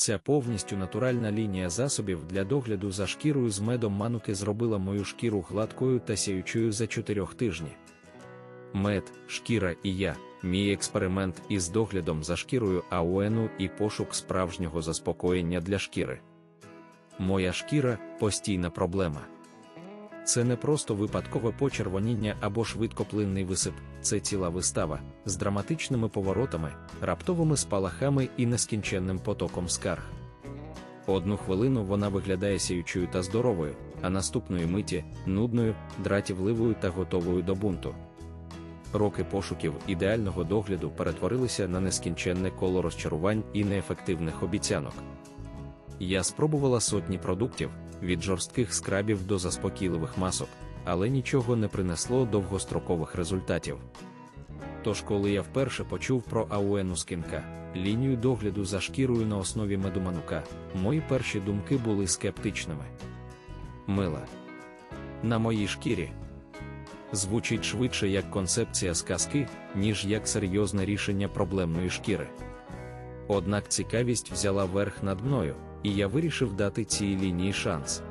Ця повністю натуральна лінія засобів для догляду за шкірою з медом мануки зробила мою шкіру гладкою та сіючою за 4 тижні. Мед, шкіра і я, мій експеримент із доглядом за шкірою ауену і пошук справжнього заспокоєння для шкіри. Моя шкіра постійна проблема. Це не просто випадкове почервоніння або швидкоплинний висип, це ціла вистава з драматичними поворотами, раптовими спалахами і нескінченним потоком скарг. Одну хвилину вона виглядає сіючою та здоровою, а наступної миті нудною, дратівливою та готовою до бунту. Роки пошуків ідеального догляду перетворилися на нескінченне коло розчарувань і неефективних обіцянок. Я спробувала сотні продуктів від жорстких скрабів до заспокійливих масок, але нічого не принесло довгострокових результатів. Тож, коли я вперше почув про ауену скінка, лінію догляду за шкірою на основі медуманука, мої перші думки були скептичними. Мила. На моїй шкірі звучить швидше як концепція сказки, ніж як серйозне рішення проблемної шкіри. Однак цікавість взяла верх над мною, і я вирішив дати цій лінії шанс.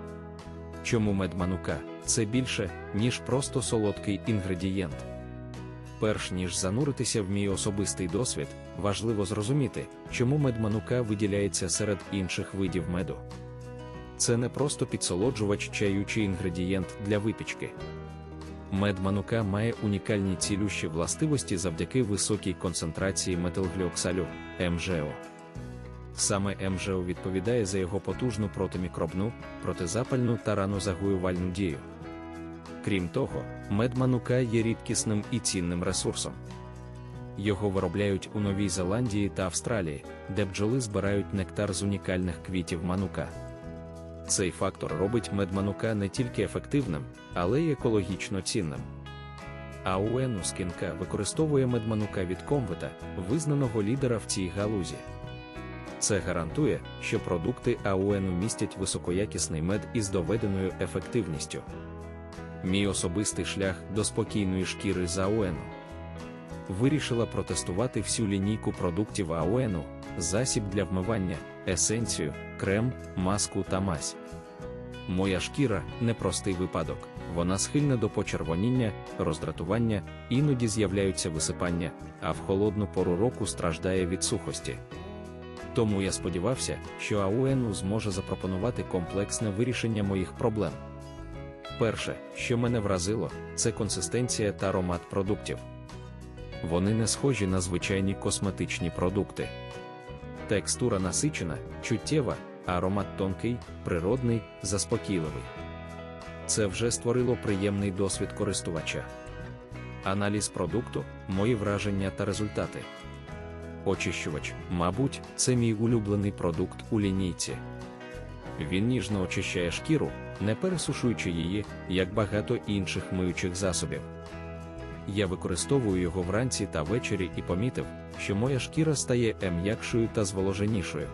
Чому медманука це більше, ніж просто солодкий інгредієнт. Перш ніж зануритися в мій особистий досвід, важливо зрозуміти, чому медманука виділяється серед інших видів меду. Це не просто підсолоджувач чаю чи інгредієнт для випічки. Мед манука має унікальні цілющі властивості завдяки високій концентрації метилгліоксалю МЖО. Саме МЖО відповідає за його потужну протимікробну, протизапальну та ранозагоювальну дію. Крім того, мед манука є рідкісним і цінним ресурсом. Його виробляють у Новій Зеландії та Австралії, де бджоли збирають нектар з унікальних квітів манука. Цей фактор робить медманука не тільки ефективним, але й екологічно цінним. Ауену скінка використовує медманука від комвита, визнаного лідера в цій галузі. Це гарантує, що продукти Ауену містять високоякісний мед із доведеною ефективністю. Мій особистий шлях до спокійної шкіри з Ауену. Вирішила протестувати всю лінійку продуктів Ауену, засіб для вмивання, есенцію, крем, маску та мазь. Моя шкіра непростий випадок, вона схильна до почервоніння, роздратування, іноді з'являються висипання, а в холодну пору року страждає від сухості. Тому я сподівався, що Ауену зможе запропонувати комплексне вирішення моїх проблем. Перше, що мене вразило, це консистенція та аромат продуктів. Вони не схожі на звичайні косметичні продукти. Текстура насичена, чуттєва, а аромат тонкий, природний, заспокійливий. Це вже створило приємний досвід користувача. Аналіз продукту, мої враження та результати. Очищувач, мабуть, це мій улюблений продукт у лінійці. Він ніжно очищає шкіру, не пересушуючи її, як багато інших миючих засобів. Я використовую його вранці та ввечері і помітив, що моя шкіра стає м'якшою та зволоженішою.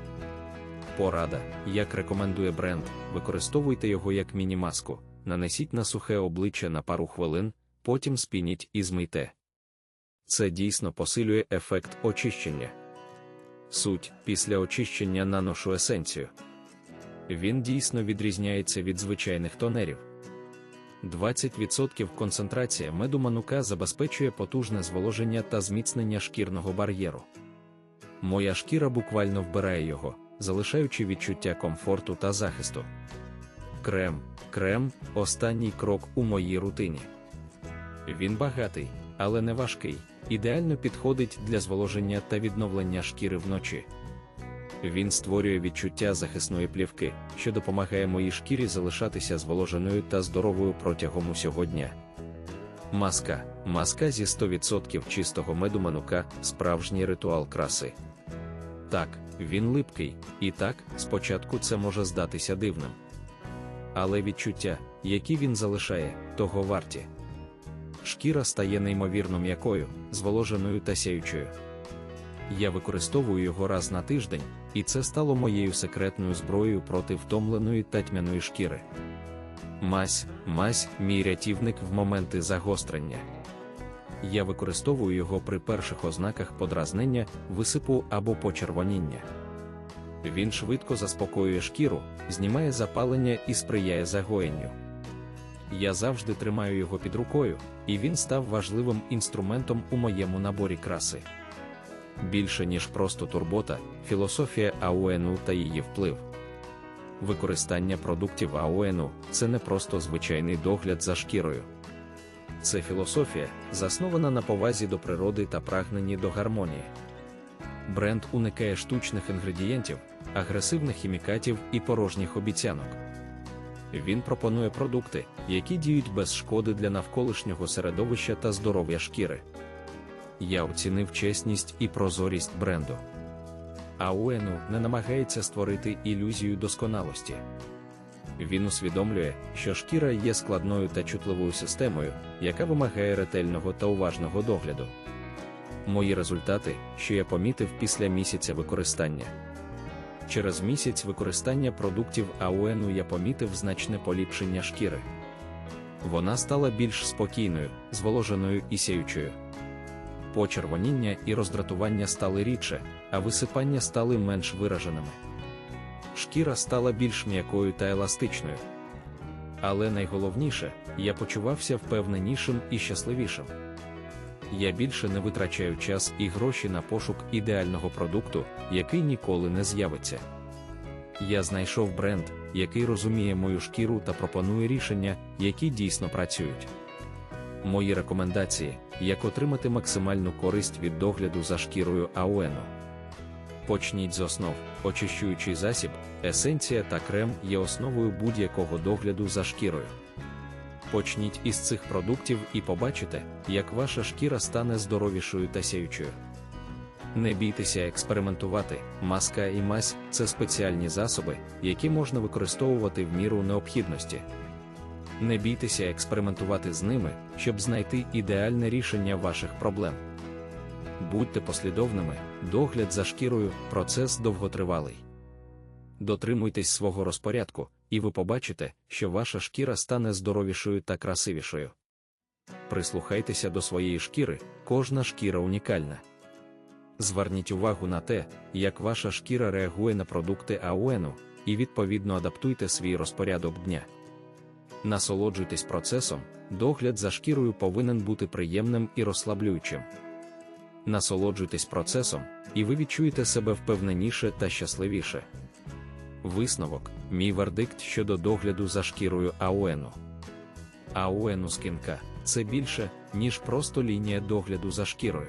Порада, як рекомендує бренд, використовуйте його як міні-маску, нанесіть на сухе обличчя на пару хвилин, потім спініть і змийте. Це дійсно посилює ефект очищення. Суть після очищення наношу есенцію. Він дійсно відрізняється від звичайних тонерів. 20% концентрація меду манука забезпечує потужне зволоження та зміцнення шкірного бар'єру. Моя шкіра буквально вбирає його, залишаючи відчуття комфорту та захисту. Крем, крем останній крок у моїй рутині. Він багатий, але не важкий, ідеально підходить для зволоження та відновлення шкіри вночі. Він створює відчуття захисної плівки, що допомагає моїй шкірі залишатися зволоженою та здоровою протягом усього дня. Маска маска зі 100% чистого меду манука справжній ритуал краси. Так, він липкий, і так, спочатку це може здатися дивним. Але відчуття, які він залишає, того варті. Шкіра стає неймовірно м'якою, зволоженою та сяючою. Я використовую його раз на тиждень, і це стало моєю секретною зброєю проти втомленої та тьмяної шкіри. Мазь, мазь, мій рятівник в моменти загострення. Я використовую його при перших ознаках подразнення, висипу або почервоніння. Він швидко заспокоює шкіру, знімає запалення і сприяє загоєнню. Я завжди тримаю його під рукою, і він став важливим інструментом у моєму наборі краси. Більше ніж просто турбота, філософія АУНу та її вплив. Використання продуктів АУНу це не просто звичайний догляд за шкірою. Це філософія, заснована на повазі до природи та прагненні до гармонії. Бренд уникає штучних інгредієнтів, агресивних хімікатів і порожніх обіцянок. Він пропонує продукти, які діють без шкоди для навколишнього середовища та здоров'я шкіри. Я оцінив чесність і прозорість бренду. АУЕНу не намагається створити ілюзію досконалості. Він усвідомлює, що шкіра є складною та чутливою системою, яка вимагає ретельного та уважного догляду. Мої результати, що я помітив після місяця використання. Через місяць використання продуктів АУНу я помітив значне поліпшення шкіри. Вона стала більш спокійною, зволоженою і сяючою. Почервоніння і роздратування стали рідше, а висипання стали менш вираженими. Шкіра стала більш м'якою та еластичною. Але найголовніше, я почувався впевненішим і щасливішим. Я більше не витрачаю час і гроші на пошук ідеального продукту, який ніколи не з'явиться. Я знайшов бренд, який розуміє мою шкіру та пропонує рішення, які дійсно працюють. Мої рекомендації, як отримати максимальну користь від догляду за шкірою АОНу. Почніть з основ, очищуючий засіб, есенція та крем є основою будь-якого догляду за шкірою. Почніть із цих продуктів і побачите, як ваша шкіра стане здоровішою та сяючою. Не бійтеся експериментувати, маска і мазь це спеціальні засоби, які можна використовувати в міру необхідності. Не бійтеся експериментувати з ними, щоб знайти ідеальне рішення ваших проблем. Будьте послідовними, догляд за шкірою процес довготривалий. Дотримуйтесь свого розпорядку, і ви побачите, що ваша шкіра стане здоровішою та красивішою. Прислухайтеся до своєї шкіри, кожна шкіра унікальна. Зверніть увагу на те, як ваша шкіра реагує на продукти АУНу, і відповідно адаптуйте свій розпорядок дня. Насолоджуйтесь процесом, догляд за шкірою повинен бути приємним і розслаблюючим. Насолоджуйтесь процесом, і ви відчуєте себе впевненіше та щасливіше. Висновок, мій вердикт щодо догляду за шкірою АУНу. АУНу скінка це більше, ніж просто лінія догляду за шкірою.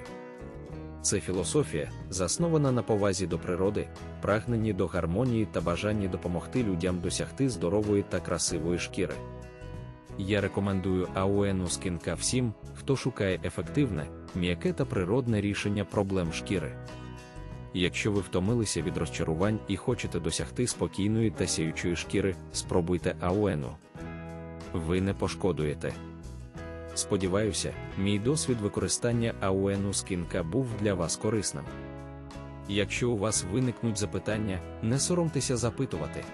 Це філософія, заснована на повазі до природи, прагненні до гармонії та бажанні допомогти людям досягти здорової та красивої шкіри. Я рекомендую АУНу скінка всім, хто шукає ефективне, м'яке та природне рішення проблем шкіри. Якщо ви втомилися від розчарувань і хочете досягти спокійної та сіючої шкіри, спробуйте ауену. Ви не пошкодуєте. Сподіваюся, мій досвід використання ауену скінка був для вас корисним. Якщо у вас виникнуть запитання, не соромтеся запитувати.